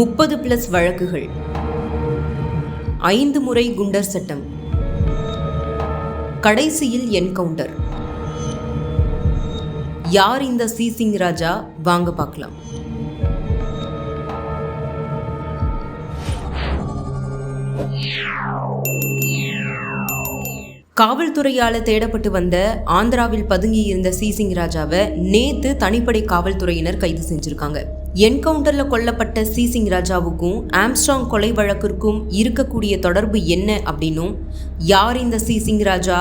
முப்பது பிளஸ் வழக்குகள். ஐந்து முறை குண்டர் சட்டம். கடைசியில் என்கவுண்டர். யார் இந்த சி சிங் ராஜா? வாங்க பார்க்கலாம். காவல்துறையால தேடப்பட்டு வந்த ஆந்திராவில் பதுங்கி இருந்த சி சிங் ராஜாவை நேத்து தனிப்படை காவல்துறையினர் கைது செஞ்சிருக்காங்க. என்கவுண்டரில் கொல்லப்பட்ட சிசிங் ராஜாவுக்கும் ஆம்ஸ்ட்ராங் கொலை வழக்கிற்கும் இருக்கக்கூடிய தொடர்பு என்ன அப்படின்னும் யார் இந்த சிசிங் ராஜா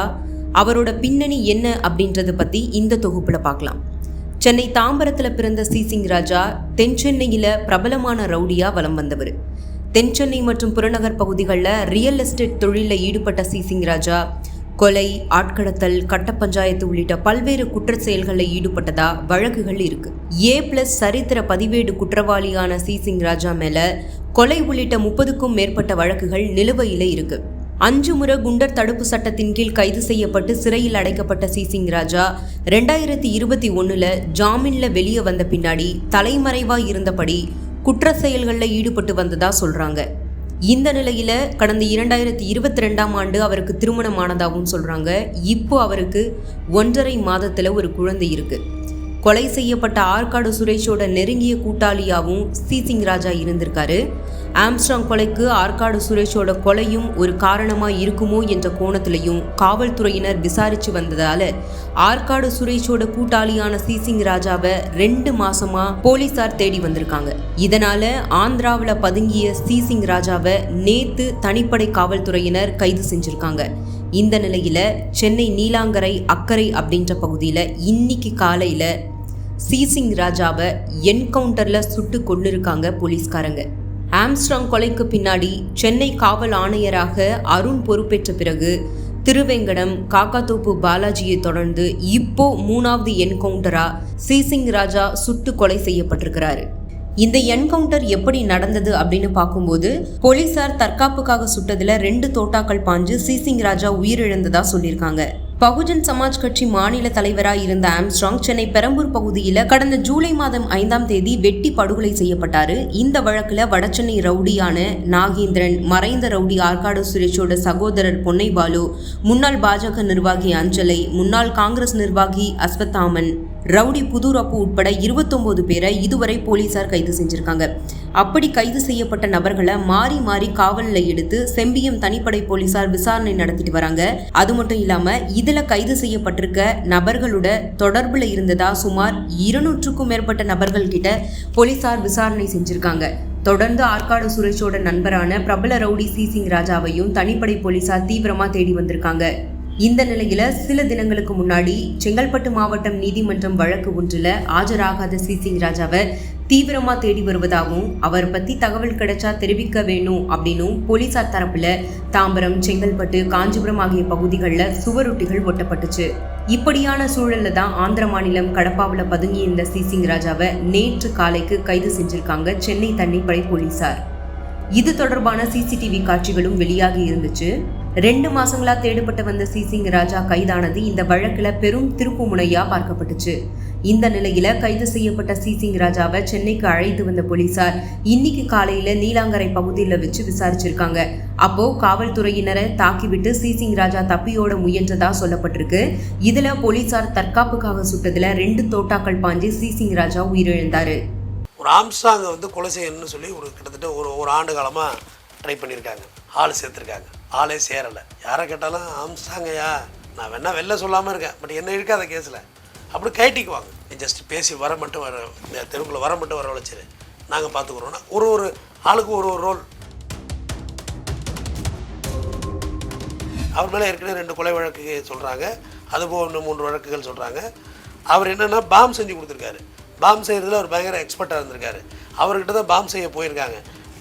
அவரோட பின்னணி என்ன அப்படின்றத பற்றி இந்த தொகுப்பில் பார்க்கலாம். சென்னை தாம்பரத்தில் பிறந்த சிசிங் ராஜா தென் சென்னையில் பிரபலமான ரவுடியாக வலம் வந்தவர். தென் சென்னை மற்றும் புறநகர் பகுதிகளில் ரியல் எஸ்டேட் தொழிலில் ஈடுபட்ட சிசிங் ராஜா கொலை ஆட்கடத்தல் கட்ட பஞ்சாயத்து உள்ளிட்ட பல்வேறு குற்ற செயல்களில் ஈடுபட்டதா வழக்குகள் இருக்கு. ஏ பிளஸ் சரித்திர பதிவேடு குற்றவாளியான சி சிங் ராஜா மேல கொலை உள்ளிட்ட முப்பதுக்கும் மேற்பட்ட வழக்குகள் நிலுவையில இருக்கு. அஞ்சு முறை குண்டர் தடுப்பு சட்டத்தின் கீழ் கைது செய்யப்பட்டு சிறையில் அடைக்கப்பட்ட சி சிங் ராஜா ரெண்டாயிரத்தி இருபத்தி ஒன்னுல ஜாமீன்ல வெளியே வந்த பின்னாடி தலைமறைவா இருந்தபடி குற்ற செயல்களில் ஈடுபட்டு வந்ததா சொல்றாங்க. இந்த நிலையில கடந்த இரண்டாயிரத்தி இருபத்தி ரெண்டாம் ஆண்டு அவருக்கு திருமணமானதாகவும் சொல்றாங்க. இப்போ அவருக்கு ஒன்றரை மாதத்துல ஒரு குழந்தை இருக்கு. கொலை செய்யப்பட்ட ஆற்காடு சுரேஷோட நெருங்கிய கூட்டாளியாகவும் சி சிங் ராஜா இருந்திருக்காரு. ஆம்ஸ்ட்ராங் கொலைக்கு ஆற்காடு சுரேஷோட கொலையும் ஒரு காரணமாக இருக்குமோ என்ற கோணத்திலையும் காவல்துறையினர் விசாரிச்சு வந்ததால ஆற்காடு சுரேஷோட கூட்டாளியான சிசிங் ராஜாவை ரெண்டு மாசமா போலீசார் தேடி வந்திருக்காங்க. இதனால ஆந்திராவில் பதுங்கிய சிசிங் ராஜாவை நேத்து தனிப்படை காவல்துறையினர் கைது செஞ்சிருக்காங்க. இந்த நிலையில சென்னை நீலாங்கரை அக்கரை அப்படின்ற பகுதியில இன்னைக்கு காலையில சீசிங் ராஜாவை என்கவுண்டர்ல சுட்டு கொண்டிருக்காங்க போலீஸ்காரங்க. ஆம்ஸ்ட்ராங் கொலைக்கு பின்னாடி சென்னை காவல் ஆணையராக அருண் பொறுப்பேற்ற பிறகு திருவேங்கடம் காக்காத்தோப்பு பாலாஜியை தொடர்ந்து இப்போ மூணாவது என்கவுண்டரா சீசிங் ராஜா சுட்டு கொலை செய்யப்பட்டிருக்கிறாரு. இந்த என்கவுண்டர் எப்படி நடந்தது அப்படின்னு பார்க்கும்போது போலீசார் தற்காப்புக்காக சுட்டதில் ரெண்டு தோட்டாக்கள் பாஞ்சு சீசிங் ராஜா உயிரிழந்ததா சொல்லியிருக்காங்க. பகுஜன் சமாஜ் கட்சி மாநில தலைவராக இருந்த ஆம்ஸ்ட்ராங் சென்னை பெரம்பூர் பகுதியில் கடந்த ஜூலை மாதம் ஐந்தாம் தேதி வெட்டி படுகொலை செய்யப்பட்டாரு. இந்த வழக்கில் வடசென்னை ரவுடியான நாகேந்திரன் மறைந்த ரவுடி ஆற்காடு சுரேஷோட சகோதரர் பொன்னை பாலு முன்னாள் பாஜக நிர்வாகி அஞ்சலை முன்னாள் காங்கிரஸ் நிர்வாகி அஸ்வத்தாமன் ரவுடி புதூர் உட்பட இருபத்தொம்போது பேரை இதுவரை போலீசார் கைது செஞ்சிருக்காங்க. அப்படி கைது செய்யப்பட்ட நபர்களை மாறி மாறி காவலில் எடுத்து செம்பியம் தனிப்படை போலீசார் விசாரணை நடத்திட்டு வராங்க. அது மட்டும் இல்லாம இதுல கைது செய்யப்பட்டிருக்க நபர்களோட தொடர்புல இருந்ததா சுமார் இருநூற்றுக்கும் மேற்பட்ட நபர்கள் கிட்ட போலீசார் விசாரணை செஞ்சிருக்காங்க. தொடர்ந்து ஆற்காடு சுரேஷோட நண்பரான பிரபல ரவுடி சி சிங் ராஜாவையும் தனிப்படை போலீசார் தீவிரமா தேடி வந்திருக்காங்க. இந்த நிலையில சில தினங்களுக்கு முன்னாடி செங்கல்பட்டு மாவட்டம் நீதிமன்றம் வழக்கு ஒன்றில் ஆஜராகாத சி. சிங் ராஜாவை தீவிரமா தேடி வருவதாகவும் அவர் பத்தி தகவல் கிடைச்சா தெரிவிக்க வேணும் அப்படின்னும் போலீசார் தரப்புல தாம்பரம் செங்கல்பட்டு காஞ்சிபுரம் ஆகிய பகுதிகளில் சுவரொட்டிகள் ஒட்டப்பட்டுச்சு. இப்படியான சூழல்ல தான் ஆந்திர மாநிலம் கடப்பாவில் பதுங்கி இருந்த சி. சிங் ராஜாவை நேற்று காலைக்கு கைது செஞ்சிருக்காங்க சென்னை தண்ணிப்படை போலீசார். இது தொடர்பான சிசிடிவி காட்சிகளும் வெளியாகி இருந்துச்சு. ரெண்டு மாசங்களா தேடுபட்டு வந்த சிசிங் ராஜா கைதானது இந்த வழக்குல பெரும் திருப்பு முனையா பார்க்கப்பட்டுச்சு. இந்த நிலையில கைது செய்யப்பட்ட சிசிங் ராஜாவை சென்னைக்கு அழைத்து வந்த போலீசார் இன்னைக்கு காலையில நீலாங்கரை பகுதியில் வச்சு விசாரிச்சிருக்காங்க. அப்போ காவல்துறையினரை தாக்கிவிட்டு சிசிங் ராஜா தப்பியோட முயன்றதா சொல்லப்பட்டிருக்கு. இதுல போலீசார் தற்காப்புக்காக சுட்டதுல ரெண்டு தோட்டாக்கள் பாஞ்சு சிசிங் ராஜா உயிரிழந்தாரு. ஒரு ஆம்சாங்க வந்து கொலை செய்யணும்னு சொல்லி ஒரு கிட்டத்தட்ட ஒரு ஒரு ஆண்டு காலமாக ட்ரை பண்ணியிருக்காங்க ஆள் சேர்த்துருக்காங்க. ஆளே சேரலை. யாரை கேட்டாலும் ஆம்ஸ்டாங்கய்யா நான் வேணா வெளில சொல்லாமல் இருக்கேன். பட் என்ன இருக்காத கேஸில் அப்படி கைட்டிக்குவாங்க. நீ ஜஸ்ட் பேசி வர மட்டும் வர இந்த வர மட்டும் வர வச்சிரு. நாங்கள் பார்த்துக்குறோம்னா ஒரு ஒரு ஆளுக்கு ஒரு ஒரு ரோல் அவர் மேலே ஏற்கனவே ரெண்டு கொலை வழக்கு சொல்கிறாங்க அதுபோக இன்னும் மூன்று வழக்குகள் சொல்கிறாங்க அவர் என்னென்னா பாம் செஞ்சு கொடுத்துருக்காரு. பாம் செய்கிறதுல அவர் பயங்கர எக்ஸ்பர்ட்டாக இருந்திருக்காரு. அவர்கிட்ட தான் பாம் செய்ய போயிருக்காங்க.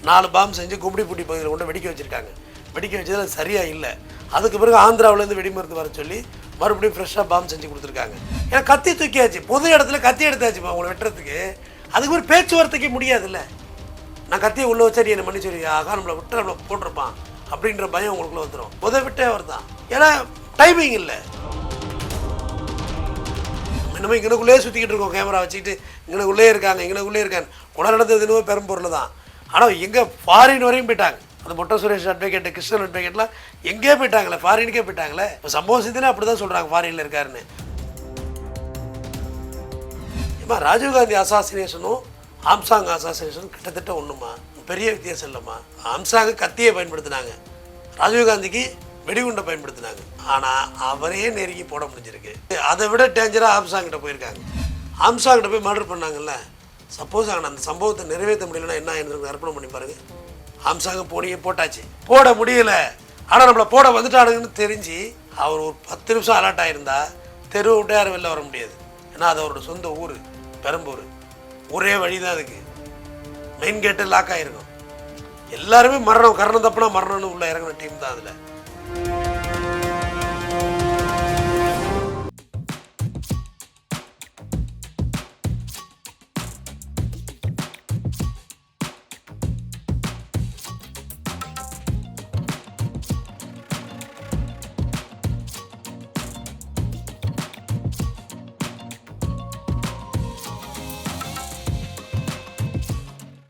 நாலு பாம் செஞ்சு கும்மிடிப்பூட்டி பகுதியில் கொண்டு வெடிக்க வச்சுருக்காங்க. வெடிக்க வச்சதில் அது சரியாக இல்லை. அதுக்கு பிறகு ஆந்திராவிலேருந்து வெடிமருந்து வர சொல்லி மறுபடியும் ஃப்ரெஷ்ஷாக பாம் செஞ்சு கொடுத்துருக்காங்க. ஏன்னா கத்தி தூக்கியாச்சு. பொது இடத்துல கத்தி எடுத்தாச்சு உங்களை வெட்டுறதுக்கு. அதுக்கு ஒரு பேச்சுவார்த்தைக்கு முடியாதுல்ல. நான் கத்தியை உள்ளே வச்சா நீ என்ன பண்ணி ஆகா நம்மளை விட்டு நம்மளை போட்டிருப்பான். அப்படின்ற பயம் உங்களுக்குள்ள வந்துடும் உதவி விட்டே அவர் தான் ஏன்னா டைமிங் இல்லை. நம்ம இங்கனக்குள்ளேயே சுற்றிக்கிட்டு இருக்கோம். கேமரா வச்சுக்கிட்டு இங்கனக்குள்ளே இருக்காங்க இங்கனக்குள்ளே இருக்காங்க. கொலை நடந்தது என்னவோ பெரும்பொருள் தான் ஆனால் எங்கே ஃபாரின் வரையும் போயிட்டாங்க. அந்த மொட்டை சுரேஷ் அட்வொகேட் கிருஷ்ணன் அட்வொகேட்லாம் எங்கேயே போயிட்டாங்களே ஃபாரினுக்கே போயிட்டாங்களே. இப்போ சம்பவம் சிந்தினா அப்படி தான் சொல்கிறாங்க ஃபாரினில் இருக்காருன்னு. ஏம்மா ராஜீவ்காந்தி அசாசினேஷனும் ஆம்சாங் அசாசினேஷனும் கிட்டத்தட்ட ஒன்றுமா பெரிய வித்தியாசம் இல்லைம்மா. ஆம்சாங் கத்தியை பயன்படுத்தினாங்க. ராஜீவ்காந்திக்கு வெடிகுண்டை பயன்படுத்தினாங்க. ஆனால் அவரே நெருங்கி போட முடிஞ்சிருக்கு. அதை விட டேஞ்சராக ஆம்சாங் கிட்ட போயிருக்காங்க. ஆம்சாங் கிட்ட போய் மர்டர் பண்ணாங்கல்ல. சப்போஸ் ஆனால் அந்த சம்பவத்தை நிறைவேற்ற முடியலன்னா என்ன ஆயிருந்திருக்கு? அர்ப்பணம் பண்ணி பாருங்கள் ஆம்சாங்க போனியே போட்டாச்சு. போட முடியல. ஆனால் நம்மளை போட வந்துட்டானுங்கன்னு தெரிஞ்சு அவர் ஒரு பத்து நிமிஷம் அலர்ட் ஆகிருந்தா தெரு விட்டு யாரும் வெளில வர முடியாது. ஏன்னா அது அவரோட சொந்த ஊர் பெரம்பூர். ஒரே வழி தான் அதுக்கு. மெயின் கேட்டு லாக் ஆகிருக்கும் எல்லாருமே மரணம் கரணம் தப்புனா மரணம்னு உள்ள இறங்கின டீம் தான் அதில்.